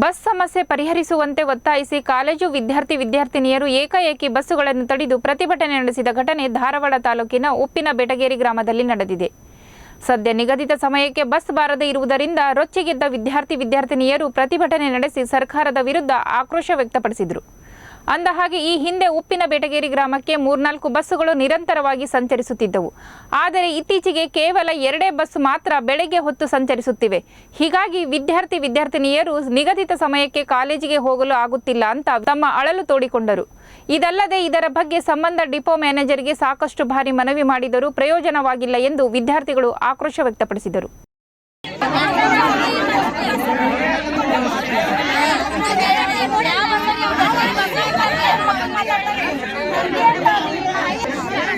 Bus ಸಮಸ್ಯೆ ಪರಿಹರಿಸುವಂತೆ ಒತ್ತಾಯಿಸಿ college ವಿದ್ಯಾರ್ಥಿ ವಿದ್ಯಾರ್ಥಿನಿಯರು ಏಕಾಏಕಿ ಬಸ್ಸುಗಳನ್ನು ತಡೆದು ಪ್ರತಿಭಟನೆ ನಡೆಸಿದ ಘಟನೆ ಧಾರವಾಡ ತಾಲೂಕಿನ ಉಪ್ಪಿನ ಬೆಟಗೇರಿ ಗ್ರಾಮದಲ್ಲಿ ನಡೆದಿದೆ. ಸದ್ಯ ನಿಗದಿತ ಸಮಯಕ್ಕೆ ಬಸ್ ಬಾರದೇ ಇರುವುದರಿಂದ ರೊಚ್ಚಿಗೆದ್ದ ವಿದ್ಯಾರ್ಥಿ ವಿದ್ಯಾರ್ಥಿನಿಯರು ಪ್ರತಿಭಟನೆ ನಡೆಸಿ ಸರ್ಕಾರದ ವಿರುದ್ಧ ಆಕ್ರೋಶ ವ್ಯಕ್ತಪಡಿಸಿದರು. ಅಂದಹಾಗೆ ಈ ಹಿಂದೆ ಉಪ್ಪಿನ ಬೆಟಗೇರಿ ಗ್ರಾಮಕ್ಕೆ ಮೂರ್ನಾಲ್ಕು ಬಸ್ಸುಗಳು ನಿರಂತರವಾಗಿ ಸಂಚರಿಸುತ್ತಿದ್ದವು ಆದರೆ ಇತ್ತೀಚೆಗೆ ಕೇವಲ ಎರಡೇ ಬಸ್ ಮಾತ್ರ ಬೆಳಗ್ಗೆ ಹೊತ್ತು ಸಂಚರಿಸುತ್ತಿವೆ ಹೀಗಾಗಿ ವಿದ್ಯಾರ್ಥಿ ವಿದ್ಯಾರ್ಥಿನಿಯರು ನಿಗದಿತ ಸಮಯಕ್ಕೆ ಕಾಲೇಜಿಗೆ ಹೋಗಲು ಆಗುತ್ತಿಲ್ಲ ಅಂತ ತಮ್ಮ ಅಳಲು ತೋಡಿಕೊಂಡರು ಇದಲ್ಲದೆ ಇದರ ಬಗ್ಗೆ ಸಂಬಂಧ ಡಿಪೋ ಮ್ಯಾನೇಜರ್ಗೆ ಸಾಕಷ್ಟು ಬಾರಿ ಮನವಿ ಮಾಡಿದರೂ ಪ್ರಯೋಜನವಾಗಿಲ್ಲ ಎಂದು ವಿದ್ಯಾರ್ಥಿಗಳು ಆಕ್ರೋಶ ವ್ಯಕ್ತಪಡಿಸಿದರು